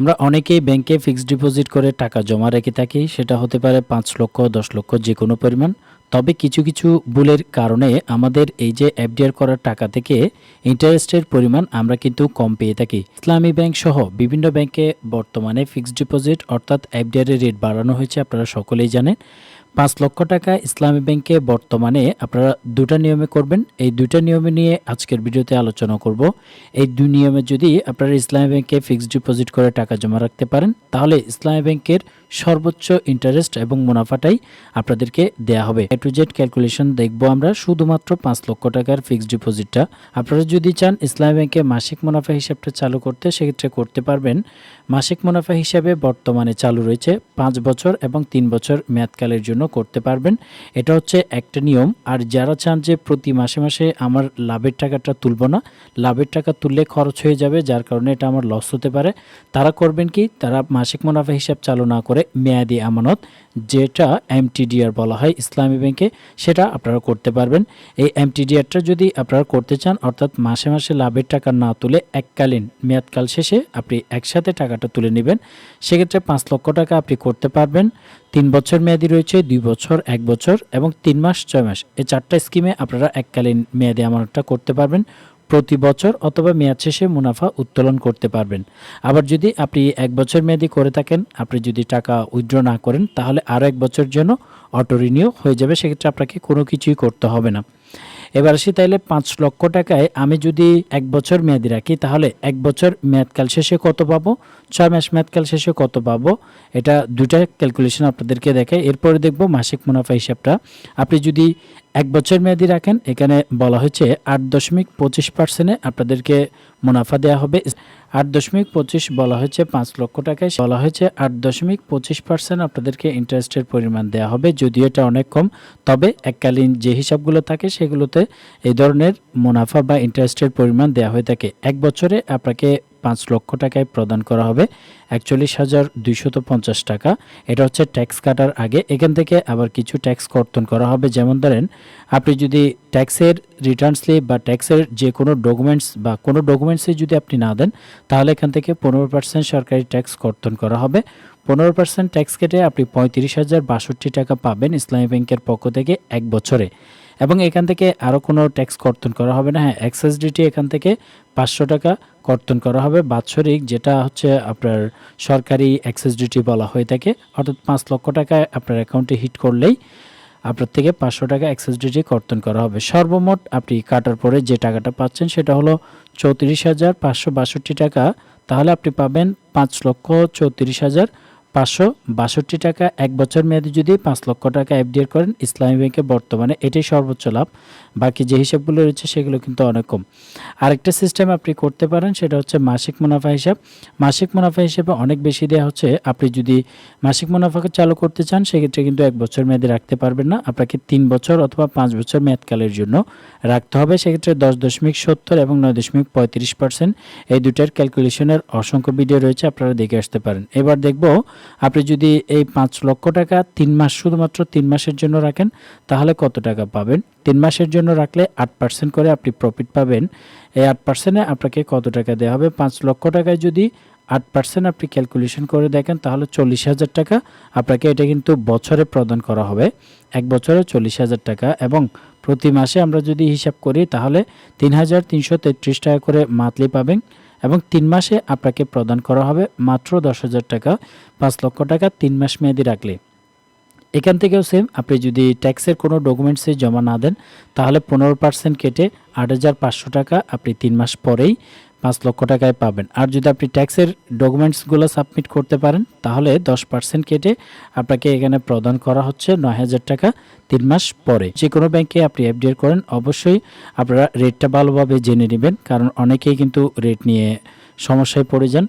আমরা অনেকেই ব্যাংকে ফিক্সড ডিপোজিট করে টাকা জমা রেখে থাকি, সেটা হতে পারে পাঁচ লক্ষ, দশ লক্ষ যে কোনো পরিমাণ। তবে কিছু কিছু ভুলের কারণে আমাদের এই যে এফডিআর করার টাকা থেকে ইন্টারেস্টের পরিমাণ আমরা কিন্তু কম পেয়ে থাকি। ইসলামী ব্যাংক সহ বিভিন্ন ব্যাংকে বর্তমানে ফিক্সড ডিপোজিট অর্থাৎ এফডিআর এর রেট বাড়ানো হয়েছে, আপনারা সকলেই জানেন। পাঁচ লক্ষ টাকা ইসলামী ব্যাংকে বর্তমানে আপনারা দুটা নিয়মে করবেন। এই দুইটা নিয়মে নিয়ে আজকের ভিডিওতে আলোচনা করব। এই দুই নিয়মে যদি আপনারা ইসলামী ব্যাংকে ফিক্সড ডিপোজিট করে টাকা জমা রাখতে পারেন, তাহলে ইসলামী ব্যাংকের সর্বোচ্চ ইন্টারেস্ট এবং মুনাফাটাই আপনাদেরকে দেয়া হবে। এ টু জেড ক্যালকুলেশন দেখব আমরা, শুধুমাত্র পাঁচ লক্ষ টাকার ফিক্সড ডিপোজিটটা। আপনারা যদি চান ইসলামী ব্যাংকে মাসিক মুনাফা হিসাবটা চালু করতে, সেক্ষেত্রে করতে পারবেন। মাসিক মুনাফা হিসাবে বর্তমানে চালু রয়েছে পাঁচ বছর এবং তিন বছর মেয়াদকালের জন্য। করতে পারবেন। এটা হচ্ছে একটা নিয়ম। আর যারা চান যে প্রতি মাসে মাসে আমার লাভের টাকাটা তুলব না, লাভের টাকা তুললে খরচ হয়ে যাবে, যার কারণে এটা আমার লস হতে পারে। তারা করবেন কি? তারা মাসিক মুনাফা হিসাব চালু না করে মেয়াদি আমানত যেটা এমটিডিআর বলা হয় ইসলামী ব্যাংকে, সেটা আপনারা করতে পারবেন। এই এমটিডিআরটা যদি আপনারা করতে চান, অর্থাৎ মাসে মাসে লাভের টাকা না তুলে এককালীন মেয়াদকাল শেষে আপনি একসাথে টাকাটা তুলে নেবেন, সেক্ষেত্রে পাঁচ লক্ষ টাকা আপনি করতে পারবেন। তিন বছর মেয়াদি রয়েছে, দুই বছর, এক বছর এবং তিন মাস, ছয় মাস। এই চারটা স্কিমে আপনারা এককালীন মেয়াদি আমানতটা করতে পারবেন। প্রতি বছর অথবা মেয়াদ শেষে মুনাফা উত্তোলন করতে পারবেন। আবার যদি আপনি এক বছর মেয়াদি করে থাকেন, আপনি যদি টাকা উইথড্র না করেন, তাহলে আরও এক বছর জন্য অটো রিনিউ হয়ে যাবে, সেক্ষেত্রে আপনাকে কোনো কিছুই করতে হবে না। এবার আসি তাইলে পাঁচ লক্ষ টাকায় আমি যদি এক বছর মেয়াদি রাখি, তাহলে এক বছর মেয়াদকাল শেষে কত পাবো? ছয় মাস মেয়াদকাল শেষে কত পাবো? এটা দুটা ক্যালকুলেশন আপনাদেরকে দেখায় এরপরে দেখব মাসিক মুনাফা হিসাবটা। আপনি যদি এক বছর মেয়াদি রাখেন। এখানে বলা হয়েছে আট দশমিক পঁচিশ পার্সেন্টে আপনাদেরকে মুনাফা দেওয়া হবে। আট দশমিক পঁচিশ বলা হয়েছে পাঁচ লক্ষ টাকায়। বলা হয়েছে আট দশমিক পঁচিশ পার্সেন্ট আপনাদেরকে ইন্টারেস্টের পরিমাণ দেওয়া হবে, যদিও এটা অনেক কম। তবে এককালীন যে হিসাবগুলো থাকে, সেগুলোতে এই ধরনের মুনাফা বা ইন্টারেস্টের পরিমাণ দেওয়া হয়ে থাকে। এক বছরে আপনাকে পাঁচ লক্ষ টাকায় প্রদান করা হবে। একচল্লিশ হাজার দুইশত পঞ্চাশ টাকা। এটা হচ্ছে ট্যাক্স কাটার আগে। এখান থেকে আবার কিছু ট্যাক্স কর্তন করা হবে। যেমন ধরেন, আপনি যদি ট্যাক্সের রিটার্ন স্লিপ বা ট্যাক্সের যে কোনো ডকুমেন্টস বা কোনো ডকুমেন্টসে যদি আপনি না দেন, তাহলে এখান থেকে পনেরো পার্সেন্ট সরকারি ট্যাক্স কর্তন করা হবে। পনেরো পার্সেন্ট ট্যাক্স কেটে আপনি পঁয়ত্রিশ হাজার বাষট্টি টাকা পাবেন ইসলামী ব্যাংকের পক্ষ থেকে এক বছরে। এবং এখান থেকে আরও কোনো ট্যাক্স কর্তন করা হবে না। হ্যাঁ এক্সাইজ ডিটি এখান থেকে পাঁচশো টাকা কর্তন করা হবে বাৎসরিক, যেটা হচ্ছে আপনার সরকারি এক্সাইজ ডিটি বলা হয়ে থাকে। অর্থাৎ পাঁচ লক্ষ টাকা আপনার অ্যাকাউন্টে হিট করলেই আপনার থেকে পাঁচশো টাকা এক্সাইজ ডিটি কর্তন করা হবে। সর্বমোট আপনি কাটার পরে যে টাকাটা পাচ্ছেন, সেটা হলো চৌত্রিশ হাজার পাঁচশো বাষট্টি টাকা। তাহলে আপনি পাবেন পাঁচ লক্ষ চৌত্রিশ হাজার পাঁচশো বাষট্টি টাকা, এক বছর মেয়াদে যদি পাঁচ লক্ষ টাকা এফডিআর করেন, ইসলামী ব্যাংকে বর্তমানে এটাই সর্বোচ্চ লাভ। বাকি যে হিসাবগুলো রয়েছে, সেগুলো কিন্তু অনেক কম। আরেকটা সিস্টেম আপনি করতে পারেন, সেটা হচ্ছে মাসিক মুনাফা হিসাব। মাসিক মুনাফা হিসেবে অনেক বেশি দেওয়া হচ্ছে। আপনি যদি মাসিক মুনাফাকে চালু করতে চান, সেক্ষেত্রে কিন্তু এক বছর মেয়াদে রাখতে পারবেন না। আপনাকে তিন বছর অথবা পাঁচ বছর মেয়াদকালের জন্য রাখতে হবে। সেক্ষেত্রে দশ দশমিক সত্তর এবং নয় দশমিক পঁয়ত্রিশ পার্সেন্ট এই দুটার ক্যালকুলেশনের অসংখ্য ভিডিও রয়েছে, আপনারা দেখে আসতে পারেন। এবার দেখব আপনি যদি এই পাঁচ লক্ষ টাকা তিন মাস শুধুমাত্র তিন মাসের জন্য রাখেন, তাহলে কত টাকা পাবেন? তিন মাসের জন্য রাখলে আট পার্সেন্ট করে আপনি প্রফিট পাবেন। এই আট পার্সেন্টে আপনাকে কত টাকা দেওয়া হবে? পাঁচ লক্ষ টাকায় যদি আট পার্সেন্ট আপনি ক্যালকুলেশন করে দেখেন, তাহলে চল্লিশ হাজার টাকা আপনাকে এটা কিন্তু বছরে প্রদান করা হবে। এক বছরে চল্লিশ হাজার টাকা এবং প্রতি মাসে আমরা যদি হিসাব করি, তাহলে তিন হাজার তিনশো তেত্রিশ টাকা করে মান্থলি পাবেন। এবং তিন মাসে আপনাকে প্রদান করা হবে মাত্র দশ হাজার টাকা, পাঁচ লক্ষ টাকা তিন মাস মেয়াদি রাখলে। এখান থেকেও সেম আপনি যদি ট্যাক্সের কোনো ডকুমেন্টসে জমা না দেন, তাহলে পনেরো পার্সেন্ট কেটে আট হাজার পাঁচশো টাকা আপনি তিন মাস পরেই পাঁচ লক্ষ টাকায় পাবেন। আর যদি আপনি ট্যাক্সের ডকুমেন্টসগুলো সাবমিট করতে পারেন, তাহলে দশ পার্সেন্ট কেটে আপনাকে এখানে প্রদান করা হচ্ছে নয় হাজার টাকা তিন মাস পরে। যে কোনো ব্যাংকে আপনি এফডিআর করেন, অবশ্যই আপনারা রেটটা ভালোভাবে জেনে নেবেন, কারণ অনেকেই কিন্তু রেট নিয়ে সমস্যায় পড়ে যান।